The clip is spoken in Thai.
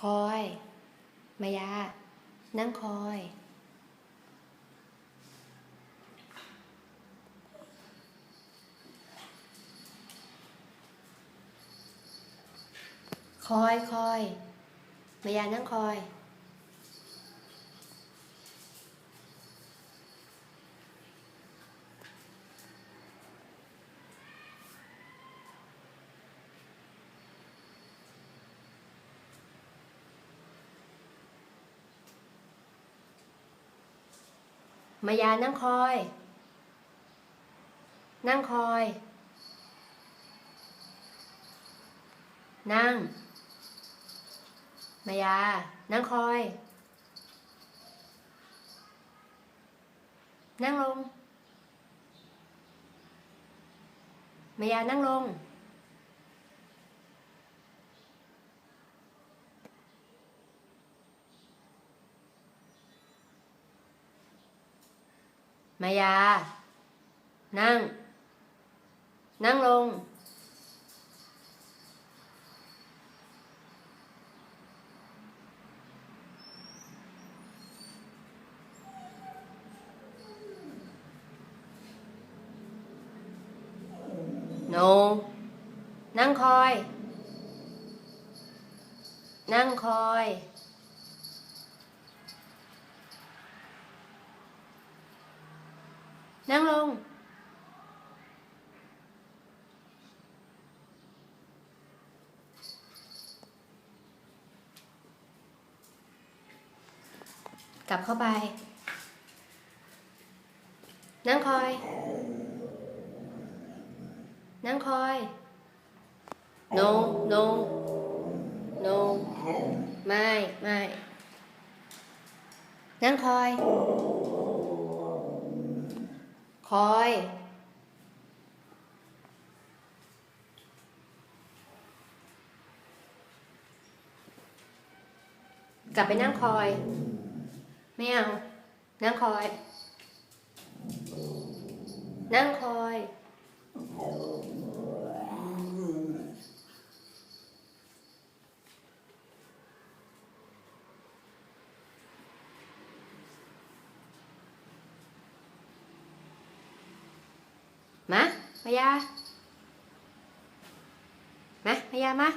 คอย มายา นั่งคอย คอยคอย มายานั่งคอย มายานั่งคอย นั่งคอย นั่ง มายา นั่งคอย นั่งลง มายานั่งลง มายา นั่ง นั่งลง โน นั่งคอย นั่งคอย นั่งลง กลับเข้าไป นั่งคอย นั่งคอย no no no ไม่ ไม่ นั่งคอย คอย กลับไปนั่งคอย ไม่เอา นั่งคอย นั่งคอย มามายามามายามา